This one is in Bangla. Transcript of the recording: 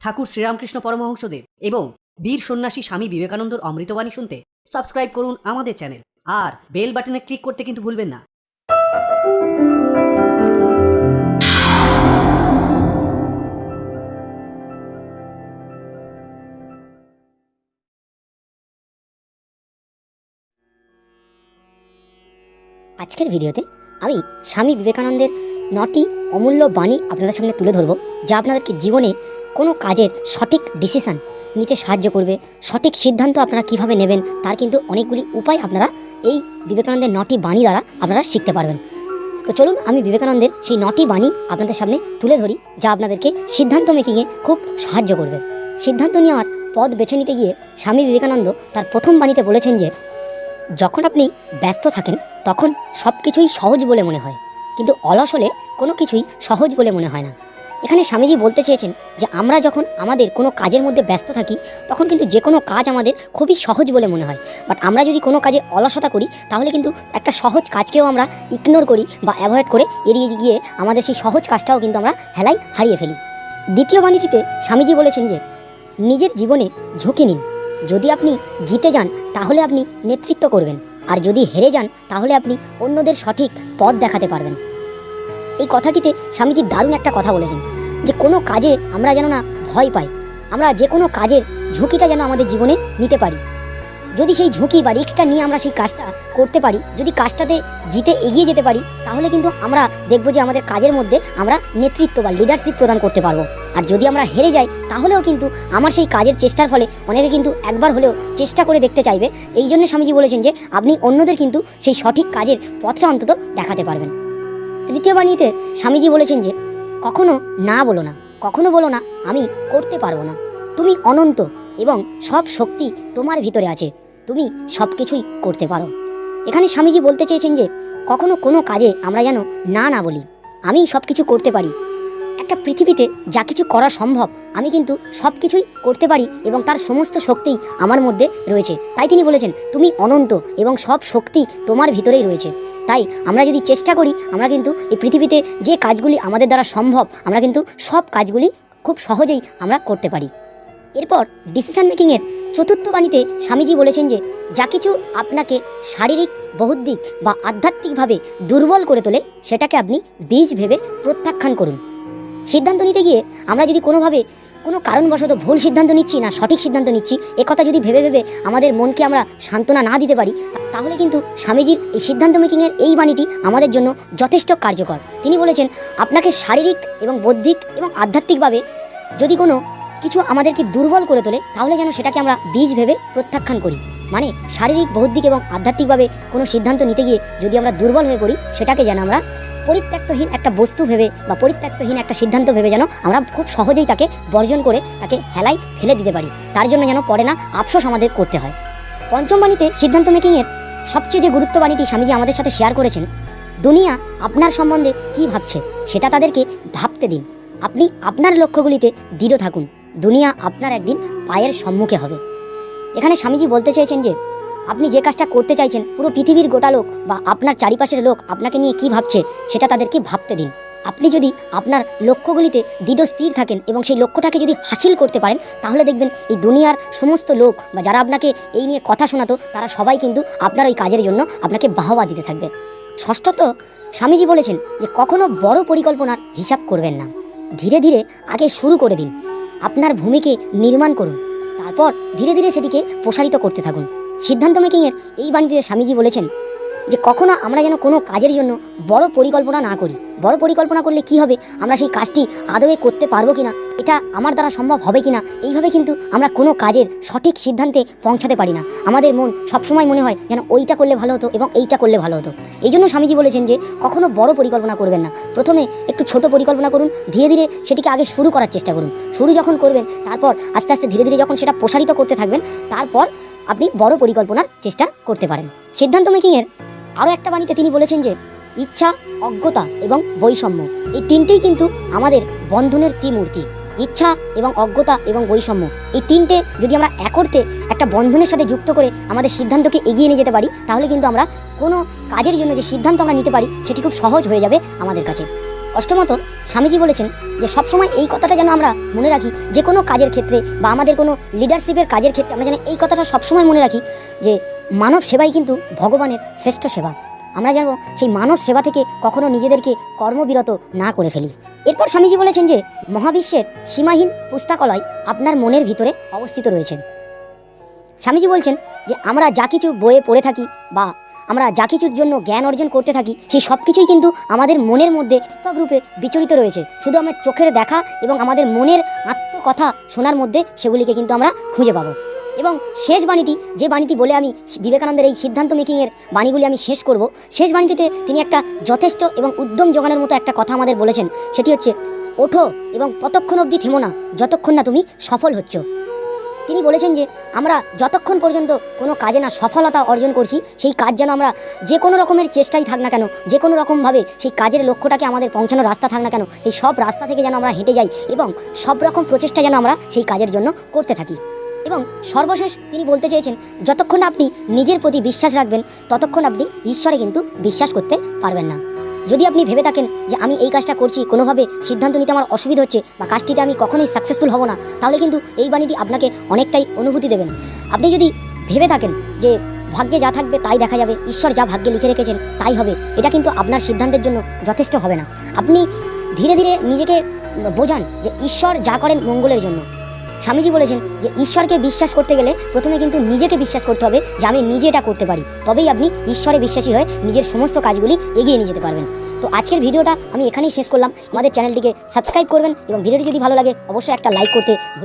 ঠাকুর শ্রীরামকৃষ্ণ পরমহংসদেব এবং বীর সন্ন্যাসী স্বামী বিবেকানন্দর অমৃতবাণী শুনতে সাবস্ক্রাইব করুন আমাদের চ্যানেল আর বেল বাটনে ক্লিক করতে কিন্তু ভুলবেন না। আজকের ভিডিওতে আমি স্বামী বিবেকানন্দের নটি অমূল্য বাণী আপনাদের সামনে তুলে ধরবো, যা আপনাদেরকে জীবনে কোনো কাজের সঠিক ডিসিশন নিতে সাহায্য করবে। সঠিক সিদ্ধান্ত আপনারা কীভাবে নেবেন, তার কিন্তু অনেকগুলি উপায় আপনারা এই বিবেকানন্দের নটি বাণী দ্বারা আপনারা শিখতে পারবেন। তো চলুন আমি বিবেকানন্দের সেই নটি বাণী আপনাদের সামনে তুলে ধরি, যা আপনাদেরকে সিদ্ধান্ত মেকিংয়ে খুব সাহায্য করবে। সিদ্ধান্ত নেওয়ার পথ বেছে নিতে গিয়ে স্বামী বিবেকানন্দ তার প্রথম বাণীতে বলেছেন যে, যখন আপনি ব্যস্ত থাকেন, তখন সব কিছুই সহজ বলে মনে হয়। কিন্তু অলস হলে কোনো কিছুই সহজ বলে মনে হয় না। এখানে স্বামীজি বলতে চেয়েছেন যে আমরা যখন আমাদের কোনো কাজের মধ্যে ব্যস্ত থাকি, তখন কিন্তু যে কোনো কাজ আমাদের খুবই সহজ বলে মনে হয়। বাট আমরা যদি কোনো কাজে অলসতা করি, তাহলে কিন্তু একটা সহজ কাজকেও আমরা ইগনোর করি বা অ্যাভয়েড করে এড়িয়ে গিয়ে আমাদের সেই সহজ কাজটাও কিন্তু আমরা হেলাই হারিয়ে ফেলি। দ্বিতীয় বাণীটিতে স্বামীজি বলেছেন যে, নিজের জীবনে ঝুঁকি নিন। যদি আপনি জিতে যান, তাহলে আপনি নেতৃত্ব করবেন। আর যদি হেরে যান, তাহলে আপনি অন্যদের সঠিক পথ দেখাতে পারবেন। এই কথাটিতে স্বামীজি দারুণ একটা কথা বলেছেন, যে কোনো কাজে আমরা যেন না ভয় পাই, আমরা যে কোনো কাজের ঝুঁকিটা যেন আমাদের জীবনে নিতে পারি। যদি সেই ঝুঁকি বা রিস্কটা নিয়ে আমরা সেই কাজটা করতে পারি, যদি কাজটাতে জিতে এগিয়ে যেতে পারি, তাহলে কিন্তু আমরা দেখব যে আমাদের কাজের মধ্যে আমরা নেতৃত্ব বা লিডারশিপ প্রদান করতে পারব। আর যদি আমরা হেরে যাই, তাহলেও কিন্তু আমার সেই কাজের চেষ্টার ফলে অনেকে কিন্তু একবার হলেও চেষ্টা করে দেখতে চাইবে। এই জন্য স্বামীজি বলেছেন যে, আপনি অন্যদের কিন্তু সেই সঠিক কাজের পথটা অন্তত দেখাতে পারবেন। তৃতীয় বাণীতে স্বামীজি বলেছেন যে, কখনো না বলো না, কখনো বলো না, আমি করতে পারব না। তুমি অনন্ত এবং সব শক্তি তোমার ভিতরে আছে, তুমি সব কিছুই করতে পারো। এখানে স্বামীজি বলতে চেয়েছেন যে, কখনো কোনো কাজে আমরা যেন না না বলি, আমি সব কিছু করতে পারি একটা পৃথিবীতে যা কিছু করা সম্ভব, আমি কিন্তু সব কিছুই করতে পারি এবং তার সমস্ত শক্তি আমার মধ্যে রয়েছে। তাই তিনি বলেছেন, তুমি অনন্ত এবং সব শক্তি তোমার ভিতরেই রয়েছে। তাই আমরা যদি চেষ্টা করি, আমরা কিন্তু এই পৃথিবীতে যে কাজগুলি আমাদের দ্বারা সম্ভব, আমরা কিন্তু সব কাজগুলি খুব সহজেই আমরা করতে পারি। এরপর ডিসিশন মেকিংয়ের চতুর্থ বাণীতে স্বামীজি বলেছেন যে, যা কিছু আপনাকে শারীরিক, বৌদ্ধিক বা আধ্যাত্মিকভাবে দুর্বল করে তোলে, সেটাকে আপনি বীজ ভেবে প্রত্যাখ্যান করুন। সিদ্ধান্ত নিতে গিয়ে আমরা যদি কোনোভাবে কোনো কারণবশত ভুল সিদ্ধান্ত নিচ্ছি না, সঠিক সিদ্ধান্ত নিচ্ছি কথা যদি ভেবে ভেবে আমাদের মনকে আমরা সান্ত্বনা না দিতে পারি তাহলে কিন্তু স্বামীজির এই সিদ্ধান্ত মেকিংয়ের এই বাণীটি আমাদের জন্য যথেষ্ট কার্যকর। তিনি বলেছেন, আপনাকে শারীরিক এবং বৌদ্ধিক এবং আধ্যাত্মিকভাবে যদি কোনো কিছু আমাদেরকে দুর্বল করে তোলে, তাহলে যেন সেটাকে আমরা বীজ ভেবে প্রত্যাখ্যান করি। মানে শারীরিক, বৌদ্ধিক এবং আধ্যাত্মিকভাবে কোনো সিদ্ধান্ত নিতে গিয়ে যদি আমরা দুর্বল হয়ে পড়ি, সেটাকে যেন আমরা পরিত্যক্তহীন একটা বস্তু ভেবে বা পরিত্যক্তহীন একটা সিদ্ধান্ত ভেবে যেন আমরা খুব সহজেই তাকে বর্জন করে তাকে হেলাই ফেলে দিতে পারি। তার জন্য যেন পরে না, আফসোস আমাদের করতে হয়। পঞ্চম বাণীতে সিদ্ধান্ত মেকিংয়ের সবচেয়ে যে গুরুত্ব বাণীটি স্বামীজি আমাদের সাথে শেয়ার করেছেন, দুনিয়া আপনার সম্বন্ধে কি ভাবছে, সেটা তাদেরকে ভাবতে দিন। আপনি আপনার লক্ষ্যগুলিতে দৃঢ় থাকুন। দুনিয়া আপনার একদিন পায়ের সম্মুখে হবে। এখানে স্বামীজি বলতে চেয়েছেন যে আপনি যে কাজটা করতে চাইছেন, পুরো পৃথিবীর গোটা লোক বা আপনার চারিপাশের লোক আপনাকে নিয়ে কি ভাবছে, সেটা তাদেরকে ভাবতে দিন। আপনি যদি আপনার লক্ষ্যগুলিতে দৃঢ় স্থির থাকেন এবং সেই লক্ষ্যটাকে যদি হাসিল করতে পারেন, তাহলে দেখবেন এই দুনিয়ার সমস্ত লোক বা যারা আপনাকে এই নিয়ে কথা শোনাতো, তারা সবাই কিন্তু আপনার ওই কাজের জন্য আপনাকে বাহবা দিতে থাকবে। ষষ্ঠত, স্বামীজি বলেছেন যে কখনো বড় পরিকল্পনার হিসাব করবেন না। ধীরে ধীরে আগে শুরু করে দিন। আপনার ভূমিকে নির্মাণ করুন। তারপর ধীরে ধীরে সেটিকে প্রসারিত করতে থাকুন। সিদ্ধান্ত মেকিংয়ের এই বাণীতে স্বামীজি বলেছেন, যে কখনো আমরা যেন কোনো কাজের জন্য বড় পরিকল্পনা না করি। বড় পরিকল্পনা করলে কি হবে? আমরা সেই কাজটি আদৌ করতে পারব কিনা? এটা আমার দ্বারা সম্ভব হবে কিনা? এইভাবে কিন্তু আমরা কোনো কাজের সঠিক সিদ্ধান্তে পৌঁছাতে পারি না। আমাদের মন সবসময় মনে হয় যেন ওইটা করলে ভালো হতো এবং এইটা করলে ভালো হতো। এই জন্য স্বামীজি বলেছেন যে, কখনো বড় পরিকল্পনা করবেন না। প্রথমে একটু ছোট পরিকল্পনা করুন, ধীরে ধীরে সেটিকে আগে শুরু করার চেষ্টা করুন। শুরু যখন করবেন, তারপর আস্তে আস্তে ধীরে ধীরে যখন সেটা প্রসারিত করতে থাকবেন, তারপর আপনি বড় পরিকল্পনার চেষ্টা করতে পারেন। সিদ্ধান্ত মেকিংয়ের আরও একটা বাণীতে তিনি বলেছেন যে, ইচ্ছা, অজ্ঞতা এবং বৈষম্য, এই তিনটেই কিন্তু আমাদের বন্ধনের ত্রিমূর্তি। ইচ্ছা এবং অজ্ঞতা এবং বৈষম্য, এই তিনটে যদি আমরা একর্থে একটা বন্ধনের সাথে যুক্ত করে আমাদের সিদ্ধান্তকে এগিয়ে নিয়ে যেতে পারি, তাহলে কিন্তু আমরা কোনো কাজের জন্য যে সিদ্ধান্ত আমরা নিতে পারি, সেটি খুব সহজ হয়ে যাবে আমাদের কাছে। অষ্টমত, স্বামীজি বলেছেন যে সবসময় এই কথাটা যেন আমরা মনে রাখি, যে কোনো কাজের ক্ষেত্রে বা আমাদের কোনো লিডারশিপের কাজের ক্ষেত্রে আমরা যেন এই কথাটা সবসময় মনে রাখি যে মানব সেবাই কিন্তু ভগবানের শ্রেষ্ঠ সেবা। আমরা যেন সেই মানব সেবা থেকে কখনো নিজেদেরকে কর্মবিরত না করে ফেলি। এরপর স্বামীজি বলেছেন যে মহাবিশ্বের সীমাহীন পুস্তাকালয় আপনার মনের ভিতরে অবস্থিত রয়েছে। স্বামীজি বলছেন যে আমরা যা কিছু বইয়ে পড়ে থাকি বা আমরা যা কিছুর জন্য জ্ঞান অর্জন করতে থাকি, সেই সব কিছুই কিন্তু আমাদের মনের মধ্যে রূপে বিচরিত রয়েছে। শুধু আমার চোখের দেখা এবং আমাদের মনের আত্মকথা শোনার মধ্যে সেগুলিকে কিন্তু আমরা খুঁজে পাবো। এবং শেষ বাণীটি, যে বাণীটি বলে আমি বিবেকানন্দের এই সিদ্ধান্ত মেকিংয়ের বাণীগুলি আমি শেষ করব, শেষ বাণীটিতে তিনি একটা যথেষ্ট এবং উদ্যম যোগানোর মতো একটা কথা আমাদের বলেছেন। সেটি হচ্ছে, ওঠো এবং ততক্ষণ অবধি থেমো না, যতক্ষণ না তুমি সফল হচ্ছ। তিনি বলেছেন যে, আমরা যতক্ষণ পর্যন্ত কোনো কাজে না সফলতা অর্জন করছি, সেই কাজ যেন আমরা যে কোনো রকমের চেষ্টাই থাক না কেন, যে কোনো রকমভাবে সেই কাজের লক্ষ্যটাকে আমাদের পৌঁছানোর রাস্তা থাক না কেন এই সব রাস্তা থেকে যেন আমরা হেঁটে যাই এবং সব রকম প্রচেষ্টা যেন আমরা সেই কাজের জন্য করতে থাকি। এবং সর্বশেষ তিনি বলতে চেয়েছেন, যতক্ষণ আপনি নিজের প্রতি বিশ্বাস রাখবেন, ততক্ষণ আপনি ঈশ্বরে কিন্তু বিশ্বাস করতে পারবেন না। যদি আপনি ভেবে থাকেন যে আমি এই কাজটা করছি, কোনোভাবে সিদ্ধান্ত নিতে আমার অসুবিধা হচ্ছে বা কাজটিতে আমি কখনোই সাকসেসফুল হব না, তাহলে কিন্তু এই বাণীটি আপনাকে অনেকটাই অনুভূতি দেবেন। আপনি যদি ভেবে থাকেন যে ভাগ্যে যা থাকবে তাই দেখা যাবে, ঈশ্বর যা ভাগ্যে লিখে রেখেছেন তাই হবে, এটা কিন্তু আপনার সিদ্ধান্তের জন্য যথেষ্ট হবে না। আপনি ধীরে ধীরে নিজেকে বোঝান যে ঈশ্বর যা করেন মঙ্গলের জন্য। স্বামীজি বলেছেন যে, ঈশ্বরকে বিশ্বাস করতে গেলে প্রথমে কিন্তু নিজেকে বিশ্বাস করতে হবে যে, আমি নিজে এটা করতে পারি। তবেই আপনি ঈশ্বরে বিশ্বাসী হয়ে নিজের সমস্ত কাজগুলি এগিয়ে নিয়ে যেতে পারবেন। তো আজকের ভিডিওটা আমি এখানেই শেষ করলাম। আমাদের চ্যানেলটিকে সাবস্ক্রাইব করবেন এবং ভিডিওটি যদি ভালো লাগে, অবশ্যই একটা লাইক করতে